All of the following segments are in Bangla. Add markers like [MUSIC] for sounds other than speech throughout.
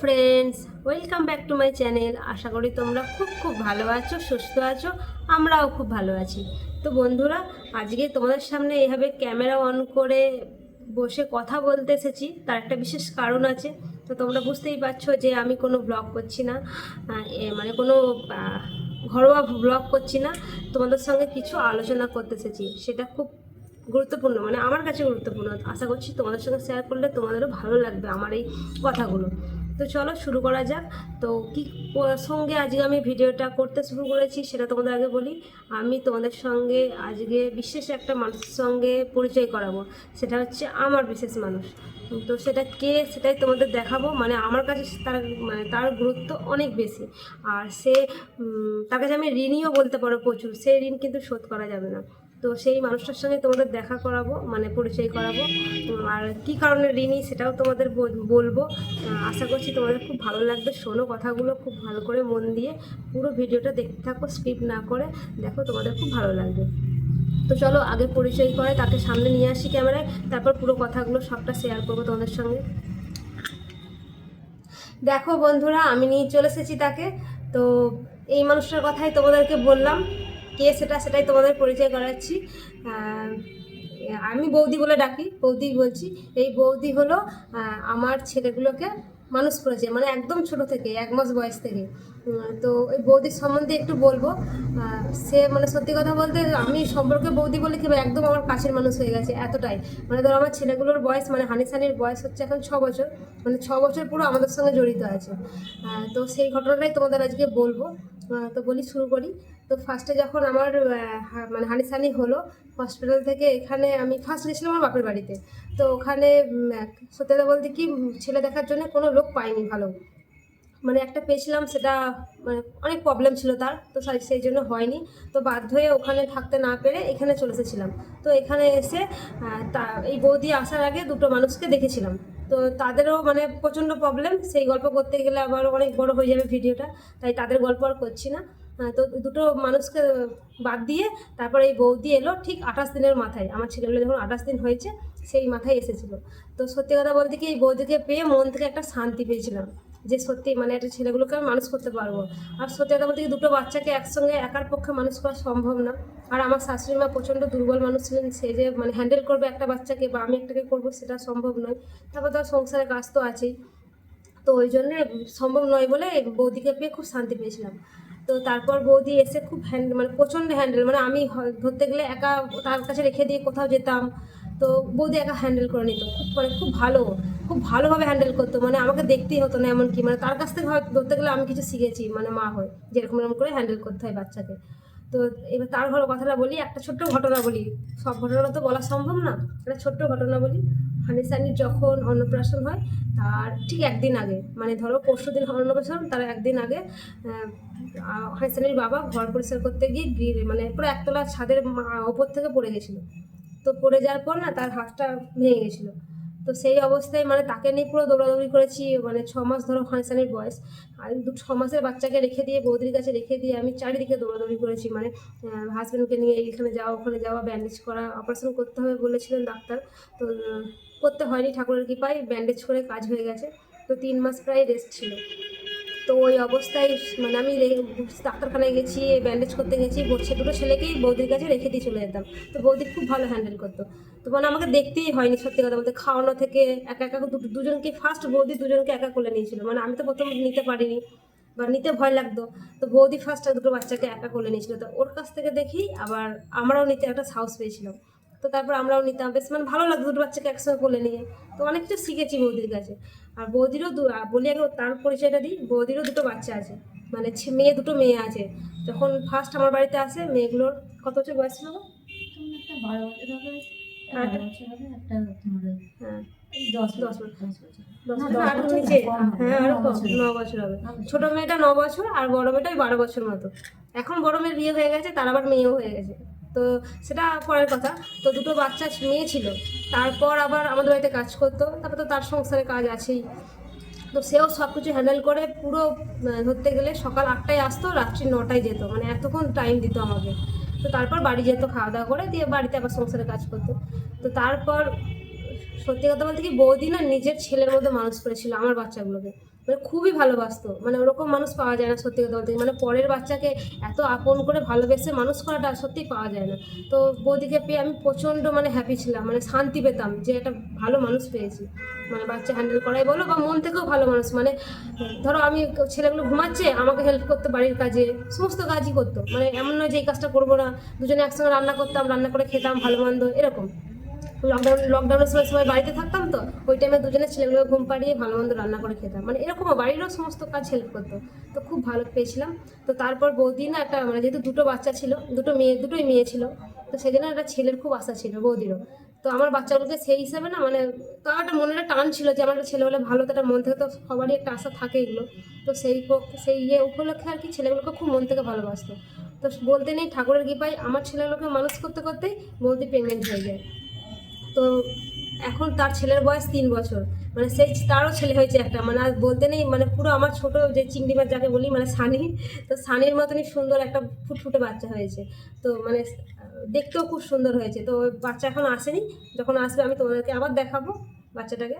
Friends welcome back to my channel আশা করি তোমরা খুব খুব ভালো আছো, সুস্থ আছো, আমরাও খুব ভালো আছি। তো বন্ধুরা, আজকে তোমাদের সামনে এইভাবে ক্যামেরা অন করে বসে কথা বলতে এসেছি, তার একটা বিশেষ কারণ আছে। তো তোমরা বুঝতেই পারছ যে আমি কোনো ব্লগ করছি না মানে কোনো ঘরোয়া ব্লগ করছি না। তোমাদের সঙ্গে কিছু আলোচনা করতে এসেছি, সেটা খুব গুরুত্বপূর্ণ মানে আমার কাছে গুরুত্বপূর্ণ। আশা করছি তোমাদের সঙ্গে শেয়ার করলে তোমাদেরও ভালো লাগবে আমার এই কথাগুলো। তো চলো শুরু করা যাক। তো কি সঙ্গে আজকে আমি ভিডিওটা করতে শুরু করেছি সেটা তোমাদের আগে বলি। আমি তোমাদের সঙ্গে আজকে বিশেষ একটা মানুষের সঙ্গে পরিচয় করাবো। সেটা হচ্ছে আমার বিশেষ মানুষ। তো সেটা কে সেটাই তোমাদের দেখাবো। মানে আমার কাছে তার মানে তার গুরুত্ব অনেক বেশি। আর সে তার কাছে আমি ঋণীও বলতে পারো প্রচুর। সেই ঋণ কিন্তু শোধ করা যাবে না। তো সেই মানুষটার সঙ্গে তোমাদের দেখা করাবো মানে পরিচয় করাবো। আর কি কারণে ঋণী সেটাও তোমাদের বল- বলব। আশা করছি তোমাদের খুব ভালো লাগবে। শোনো কথাগুলো খুব ভালো করে মন দিয়ে। পুরো ভিডিওটা দেখতে থাকো, স্কিপ না করে। দেখো তোমাদের খুব ভালো লাগবে। তো চলো, আগে পরিচয় করে, তাকে সামনে নিয়ে আসি ক্যামেরায়। তারপর পুরো কথাগুলো সবটা শেয়ার করব তোমাদের সঙ্গে। দেখো বন্ধুরা, আমি নিয়ে চলে এসেছি তাকে। তো এই মানুষটার কথাই তোমাদেরকে বললাম। কে সেটা সেটাই তোমাদের পরিচয় করাচ্ছি। আমি বৌদি বলে ডাকি বৌদি বলছি। এই বৌদি হলো আমার ছেলেগুলোকে মানুষ করেছে মানে একদম ছোট থেকে, এক মাস বয়স থেকে। তো ওই বৌদির সম্বন্ধে একটু বলব। সে মানে সত্যি কথা বলতে, আমি সম্পর্কে বৌদি বলে কি একদম আমার কাছের মানুষ হয়ে গেছে, এতটাই। মানে ধরো আমার ছেলেগুলোর বয়স মানে হানিসানির বয়স হচ্ছে এখন ছ বছর মানে ছ বছর পুরো আমাদের সঙ্গে জড়িত আছে। তো সেই ঘটনাটাই তোমাদের আজকে বলব। তো বলি শুরু করি। তো ফার্স্টে যখন আমার মানে হানিসানি হলো হসপিটাল থেকে এখানে আমি ফার্স্ট গেছিলাম আমার বাপের বাড়িতে। তো ওখানে উম, এক- সত্যি কথা বলতে কি ছেলে দেখার জন্য কোনো লোক পাইনি ভালো। মানে একটা পেয়েছিলাম সেটা মানে অনেক প্রবলেম ছিল তার তো সেই- জন্য হয়নি। তো বাধ্য হয়ে ওখানে থাকতে না পেরে এখানে চলে এসেছিলাম। তো এখানে এসে তা এই বৌদি আসার আগে দুটো মানুষকে দেখেছিলাম। তো তাদেরও মানে প্রচণ্ড প্রবলেম সেই গল্প করতে গেলে আবার অনেক বড় হয়ে যাবে ভিডিওটা তাই তাদের গল্প আর করছি না। তো দুটো মানুষকে বাদ দিয়ে তারপরে এই বৌদি এলো ঠিক আঠাশ দিনের মাথায়। আমার ছেলেগুলো যখন আঠাশ দিন হয়েছে, সেই মাথায় এসেছিল। তো সত্যি কথা বলতে কি, এই বৌদিকে পেয়ে মন থেকে একটা শান্তি পেয়েছিলাম যে সত্যি মানে একটা ছেলেগুলোকে আমি মানুষ করতে পারব। আর সত্যি কথা বলতে কি, দুটো বাচ্চাকে একসঙ্গে একার পক্ষে মানুষ করা সম্ভব না। আর আমার শাশুড়ি মা প্রচণ্ড দুর্বল মানুষ ছিলেন, সে যে মানে হ্যান্ডেল করবে একটা বাচ্চাকে বা আমি একটাকে করব সেটা সম্ভব নয়। তারপর তো সংসারের কাজ তো আছেই। তো ওই জন্য সম্ভব নয় বলে বৌদিকে পেয়ে খুব শান্তি পেয়েছিলাম। তো তারপর বৌদি এসে খুব হ্যান্ড মানে প্রচণ্ড হ্যান্ডেল মানে আমি ধরতে গেলে একা তার কাছে রেখে দিয়ে কোথাও যেতাম। তো বৌদি একা হ্যান্ডেল করে নিত, খুব মানে খুব ভালো, খুব ভালোভাবে হ্যান্ডেল করতো মানে আমাকে দেখতেই হতো না এমন কি মানে তার কাছ থেকে ধরতে গেলে আমি কিছু শিখেছি মানে মা হয়, যেরকম এরকম করে হ্যান্ডেল করতে হয় বাচ্চাকে। তো এবার তার ঘর কথাটা বলি, একটা ছোট্ট ঘটনা বলি। সব ঘটনা তো বলা সম্ভব না, একটা ছোট্ট ঘটনা বলি। হানিসানির যখন অন্নপ্রাশন হয়, তার ঠিক একদিন আগে মানে ধরো পরশু দিন অন্নপ্রাশন, তার একদিন আগে হানিসানির বাবা ঘর পরিষ্কার করতে গিয়ে গ্রিল মানে পুরো একতলা ছাদের ওপর থেকে পড়ে গেছিল। তো পড়ে যাওয়ার পর না, তার হাতটা ভেঙে গেছিল। তো সেই অবস্থায় মানে তাকে নিয়ে পুরো দৌড়াদৌড়ি করেছি মানে ছ মাস ধরো হানিসানির বয়স। আর দু, ছ মাসের বাচ্চাকে রেখে দিয়ে, বৌদির কাছে রেখে দিয়ে আমি চারিদিকে দৌড়াদৌড়ি করেছি। মানে হাজব্যান্ডকে নিয়ে এইখানে যাওয়া, ওখানে যাওয়া ব্যান্ডেজ করা অপারেশন করতে হবে বলেছিলেন ডাক্তার। তো, করতে হয়নি ঠাকুরের কৃপায় ব্যান্ডেজ করে কাজ হয়ে গেছে। তো তিন মাস প্রায় রেস্ট ছিল। তো ওই অবস্থায় মানে আমি ডাক্তারখানায় গেছি ব্যান্ডেজ করতে গেছি সে দুটো ছেলেকেই বৌদির কাছে রেখে দিয়ে চলে যেতাম। তো বৌদি খুব ভালো হ্যান্ডেল করতো। তো মানে আমাকে দেখতেই হয়নি সত্যি কথা বলতে। খাওয়ানো থেকে একা একা দুজনকে ফার্স্ট বৌদি দুজনকে একা কোলে নিয়েছিল। মানে আমি তো প্রথম নিতে পারিনি বা নিতে ভয় লাগতো। তো বৌদি ফার্স্ট দুটো বাচ্চাকে একা কোলে নিয়েছিল। তো ওর কাছ থেকে দেখি আবার আমরাও নিতে একটা সাহস পেয়েছিলাম। তো তারপর আমরাও নিতাম। বেশ মানে ভালো লাগতো দুটো বাচ্চাকে একসঙ্গে কোলে নিয়ে। তো অনেক কিছু শিখেছি বৌদির কাছে। আর বৌদিরও বলি আগে তার পরিচয়টা দিই। বৌদিরও দুটো বাচ্চা আছে। মানে মেয়ে দুটো মেয়ে আছে। যখন ফার্স্ট আমার বাড়িতে আসে মেয়েগুলোর কত বছর বয়স ছিল? বারো বছর। হবে। হ্যাঁ হ্যাঁ ছোট মেয়েটা ন বছর আর বড় মেয়েটা বারো বছর মতো। এখন বড় মেয়ের বিয়ে হয়ে গেছে তার আবার মেয়েও হয়ে গেছে। তো সেটা পরের কথা। তো দুটো বাচ্চা মেয়ে ছিল। তারপর আবার আমাদের বাড়িতে কাজ করতো। তারপর তো তার সংসারে কাজ আছেই। তো সেও সব কিছু হ্যান্ডেল করে পুরো ধরতে গেলে সকাল আটটায় আসতো, রাত্রি নটায় যেত। মানে এতক্ষণ টাইম দিত আমাকে। তো তারপর বাড়ি যেত, খাওয়া দাওয়া করে দিয়ে বাড়িতে আবার সংসারে কাজ করতো। তো তারপর সত্যি কথা বলতে কি বৌদি না নিজের ছেলের মধ্যে মানুষ করেছিল আমার বাচ্চাগুলোকে। মানে খুবই ভালোবাসতো। মানে ওরকম মানুষ পাওয়া যায় না সত্যি কথা বলতে। মানে পরের বাচ্চাকে এত আপন করে ভালোবেসে মানুষ করাটা সত্যি পাওয়া যায় না। তো বৌদিকে পেয়ে আমি প্রচণ্ড মানে হ্যাপি ছিলাম। মানে শান্তি পেতাম যে একটা ভালো মানুষ পেয়েছি। মানে বাচ্চা হ্যান্ডেল করাই বলো বা মন থেকেও ভালো মানুষ। মানে ধরো আমি ছেলেগুলো ঘুমাচ্ছে, আমাকে হেল্প করতো বাড়ির কাজে, সমস্ত কাজই করতো। মানে এমন নয় যে এই কাজটা করব না। দুজনে একসঙ্গে রান্না করতাম, রান্না করে খেতাম, ভালো মন্দ, এরকম। লকডাউন লকডাউনের সময় সবাই বাড়িতে থাকতাম তো, ওই টাইমে দুজনে ছেলেগুলো ঘুম পাড়িয়ে ভালো মন্দ রান্না করে খেতাম। মানে এরকমও বাড়িরও সমস্ত কাজ হেল্প করতো। তো খুব ভালো পেয়েছিলাম। তো তারপর বৌদি না একটা মানে যেহেতু দুটো বাচ্চা ছিল, দুটো মেয়ে, দুটোই মেয়ে ছিল, তো সেই জন্য একটা ছেলের খুব আশা ছিল বৌদিরও। তো আমার বাচ্চাগুলোকে সেই হিসাবে না মানে তাও একটা মনে একটা টান ছিল যে আমার একটা ছেলে হলে ভালো, তো একটা মন থেকে তো সবারই একটা আশা থাকে এগুলো। তো সেই সেই ইয়ে উপলক্ষে আর কি ছেলেগুলোকে খুব মন থেকে ভালোবাসতো। তো বলতে নেই ঠাকুরের কৃপায় আমার ছেলেগুলোকে মানুষ করতে করতেই বৌদি প্রেগনেন্ট হয়ে যায়। তো এখন তার ছেলের বয়স তিন বছর। মানে সেই তারও ছেলে হয়েছে একটা। মানে আর বলতে নেই মানে পুরো আমার ছোট যে চিংড়ি মাছ যাকে বলি মানে সানি, তো সানির মতনই সুন্দর একটা ফুটফুটে বাচ্চা হয়েছে। তো মানে দেখতেও খুব সুন্দর হয়েছে। তো বাচ্চা এখন আসেনি। যখন আসবে আমি তোমাদেরকে আবার দেখাবো বাচ্চাটাকে।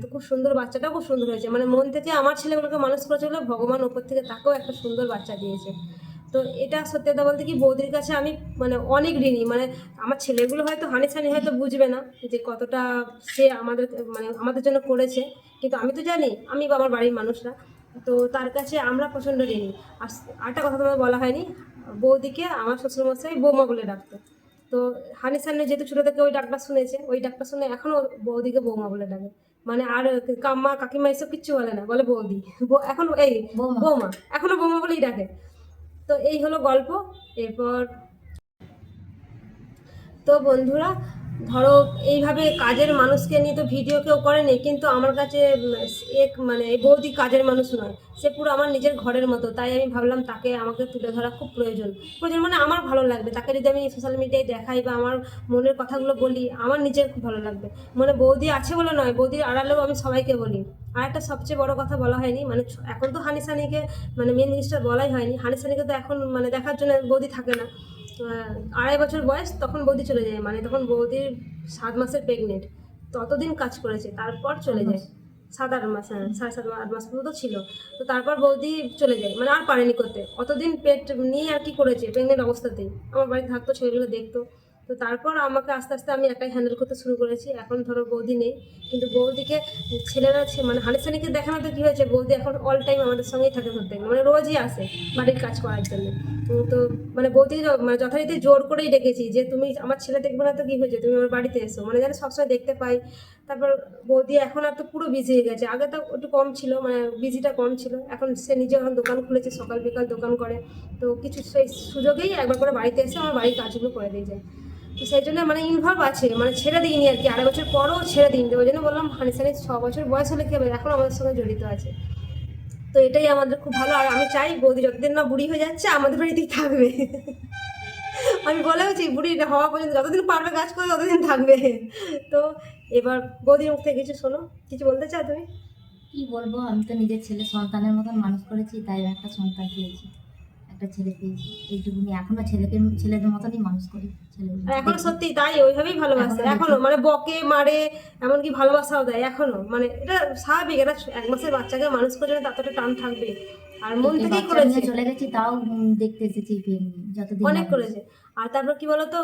তো খুব সুন্দর বাচ্চাটাও খুব সুন্দর হয়েছে। মানে মন থেকে আমার ছেলেগুলোকে মানুষ করেছে বলে ভগবান ওপর থেকে তাকেও একটা সুন্দর বাচ্চা দিয়েছে। তো এটা সত্যি কথা বলতে কি বৌদির কাছে আমি মানে অনেক ঋণী। মানে আমার ছেলেগুলো হয়তো হানি সানি হয়তো বুঝবে না যে কতটা সে আমাদের মানে আমাদের জন্য করেছে। কিন্তু আমি তো জানি আমি বা আমার বাড়ির মানুষরা। তো তার কাছে আমরা প্রচণ্ড ঋণী। আর আরেকটা কথা তোমার বলা হয়নি বৌদিকে আমার শ্বশুরমশাই বৌমা বলে ডাকতো। তো হানি সানি যেহেতু ছোটো থেকে ওই ডাকটা শুনেছে ওই ডাকটা শুনে এখনও বৌদিকে বৌমা বলে ডাকে। মানে আর কাম্মা কাকিমা এসব কিচ্ছু বলে না বলে বৌদি। বৌ- এখন এই। বৌমা এখনও বৌমা বলেই ডাকে। তো এই হলো গল্প এরপর তো বন্ধুরা ধরো, এইভাবে কাজের মানুষকে নিয়ে তো ভিডিও কেউ করেনি কিন্তু আমার কাছে এক মানে বৌদি কাজের মানুষ নয়। সে পুরো আমার নিজের ঘরের মতো, তাই আমি ভাবলাম তাকে আমাকে তুলে ধরা খুব প্রয়োজন। প্রয়োজন মানে আমার ভালো লাগবে, তাকে যদি আমি সোশ্যাল মিডিয়ায় দেখাই বা আমার মনের কথাগুলো বলি, আমার নিজের খুব ভালো লাগবে। মানে বৌদি আছে বলে নয়, বৌদির আড়ালেও আমি সবাইকে বলি। আর একটা সবচেয়ে বড় কথা বলা হয়নি মানে এখন তো হানিসানিকে মানে মেন জিনিসটা বলাই হয়নি। হানিসানিকে তো এখন মানে দেখার জন্য বৌদি থাকে না। আড়াই বছর বয়স তখন বৌদি চলে যায়। মানে তখন বৌদির সাত মাসের প্রেগনেন্ট ততদিন কাজ করেছে তারপর চলে যায়। সাত আট মাস হ্যাঁ সাড়ে সাত আট মাস পর্যন্ত ছিল। তো তারপর বৌদি চলে যায়। মানে আর পারেনি করতে। অতদিন পেট নিয়ে আর কি করেছে প্রেগনেন্ট অবস্থাতেই। আমার বাড়িতে থাকতো ছেলেগুলো দেখতো। তো তারপর আমাকে আস্তে আস্তে আমি একাই হ্যান্ডেল করতে শুরু করেছি। এখন ধরো বৌদি নেই, কিন্তু বৌদিকে ছেলেরা মানে হানিসানিকে দেখানো তো কী হয়েছে? বৌদি এখন অল টাইম আমাদের সঙ্গেই থাকে ধরতে মানে রোজই আসে বাড়ির কাজ করার জন্য। তো মানে বৌদি মানে যথারীতি জোর করেই ডেকেছি যে, তুমি আমার ছেলে দেখবে না তো কী হয়েছে? তুমি আমার বাড়িতে এসো। মানে যেন সবসময় দেখতে পাই। তারপর বৌদি এখন আর তো পুরো বিজি হয়ে গেছে। আগে তো একটু কম ছিল মানে বিজিটা কম ছিল। এখন সে নিজে এখন দোকান খুলেছে, সকাল বিকাল দোকান করে। তো কিছু সেই সুযোগেই একবার করে বাড়িতে এসে আমার বাড়ির কাজগুলো করে দিয়ে যায়। তো সেই জন্য মানে ইনভলভ আছে মানে ছেড়ে দিইনি আর কি। আড়াই বছর পরও ছেড়ে দিইনি। ওই জন্য বললাম, হানি সানি ছ বছর বয়স হলে কি হবে? এখন আমাদের সঙ্গে জড়িত আছে। তো এটাই আমাদের খুব ভালো। আর আমি চাই বৌদি যতদিন না বুড়ি হয়ে যাচ্ছে, আমাদের বাড়িতেই থাকবে। [LAUGHS] আমি বলেওছি বুড়ি হওয়া পর্যন্ত, যতদিন পারবে কাজ করে, ততদিন থাকবে। [LAUGHS] তো এবার বৌদির মুখ থেকে কিছু শোনো। কিছু বলতে চাও তুমি? কি বলব? আমি তো নিজের ছেলে সন্তানের মতন মানুষ করেছি, তাই একটা সন্তান পেয়েছি। একটা ছেলে পেয়েছি এইটুকুনি এখনও ছেলেকে ছেলেদের মতনই মানুষ করি এখনও সত্যি তাই ওইভাবেই ভালোবাসে এখনও মানে বকে মারে এমনকি ভালোবাসাও দেয় এখনও মানে এটা স্বাভাবিক এটা এক মাসের বাচ্চাকে মানুষ করে ততটা টান থাকবে আর মন থেকেই করেছে। চলে গেছি তাও দেখতে এসেছি যতদিন অনেক করেছে। আর তারপর কি বলতো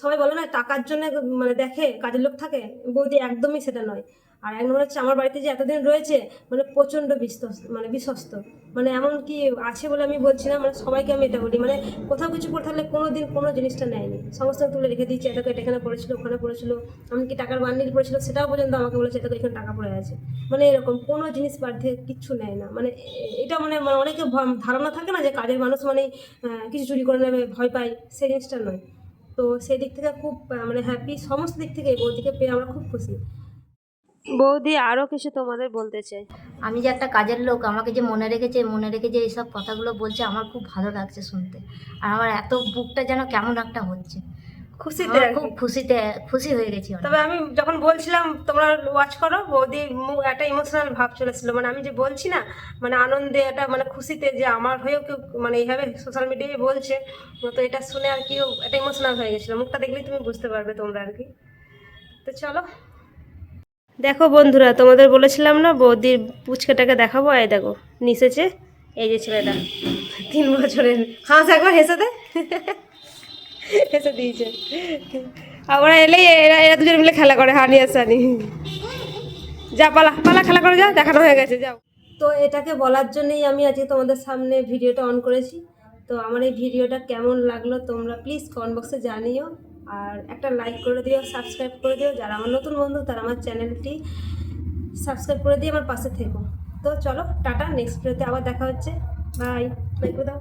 সবাই বলে না টাকার জন্য মানে দেখে কাজের লোক থাকে বৌদি একদমই সেটা নয়। আর এক নম্বর হচ্ছে আমার বাড়িতে যে এতদিন রয়েছে মানে প্রচণ্ড বিশ্বস্ত মানে বিশ্বস্ত। মানে এমন কি আছে বলে আমি বলছি না মানে সবাইকে আমি এটা বলি মানে কোথাও কিছু করে থাকলে কোনো দিন কোনো জিনিসটা নেয়নি। সমস্ত তুলে রেখে দিয়েছে এটাকে এটা এখানে পড়েছিল, ওখানে পড়েছিল, এমনকি টাকার বান্ডিল পড়েছিল, সেটাও পর্যন্ত আমাকে বলেছে এটাকে এখানে টাকা পড়ে আছে। মানে এরকম কোনো জিনিস দিয়ে কিচ্ছু নেয় না। মানে এটা মানে মানে অনেকে ধারণা থাকে না যে কাজের মানুষ মানে কিছু চুরি করে নেবে, ভয় পাই সেই জিনিসটা নয়। তো সেই দিক থেকে খুব মানে হ্যাপি সমস্ত দিক থেকে বৌদিকে পেয়ে আমরা খুব খুশি। বৌদি আরও কিছু তোমাদের বলতে চাই। আমি যে একটা কাজের লোক আমাকে যে মনে রেখেছে মনে রেখে যে এইসব কথাগুলো বলছে আমার খুব ভালো লাগছে শুনতে। আর আমার এত বুকটা যেন কেমন একটা হচ্ছে। খুশিতে খুব খুশিতে খুশি হয়ে গেছি তবে আমি যখন বলছিলাম তোমরা ওয়াচ করো বৌদি মুখ একটা ইমোশনাল ভাব চলেছিল মানে আমি যে বলছি না মানে আনন্দে একটা মানে খুশিতে যে আমার হয়েও কেউ মানে এইভাবে সোশ্যাল মিডিয়ায় বলছে তো এটা শুনে আর কি একটা ইমোশনাল হয়ে গেছিল। মুখটা দেখলেই তুমি বুঝতে পারবে তোমরা আর কি। তো চলো। দেখো বন্ধুরা, তোমাদের বলেছিলাম না, বৌদির পুচকাটাকে দেখাবো? এই দেখো, নিচেছে, এই যে ছেলেটা। তিন বছরের। হাঁস একবার হেসে দে হেসে দিয়েছে। আর ওরা এলেই এরা এরা দুজন মিলে খেলা করে, হানি আর সানি। যা, পালা পালা, খেলা করে যা, দেখানো হয়ে গেছে, যাও। তো এটাকে বলার জন্যই আমি আজকে তোমাদের সামনে ভিডিওটা অন করেছি। তো আমার এই ভিডিওটা কেমন লাগল তোমরা প্লিজ কমেন্ট বক্সে জানিও। আর একটা লাইক করে দিও সাবস্ক্রাইব করে দিও। যারা আমার নতুন বন্ধু, তারা আমার চ্যানেলটি সাবস্ক্রাইব করে দিয়ে আমার পাশে থেকো। তো চলো, টাটা নেক্সট ভিডিওতে আবার দেখা হচ্ছে। বাই বাই করে দাও।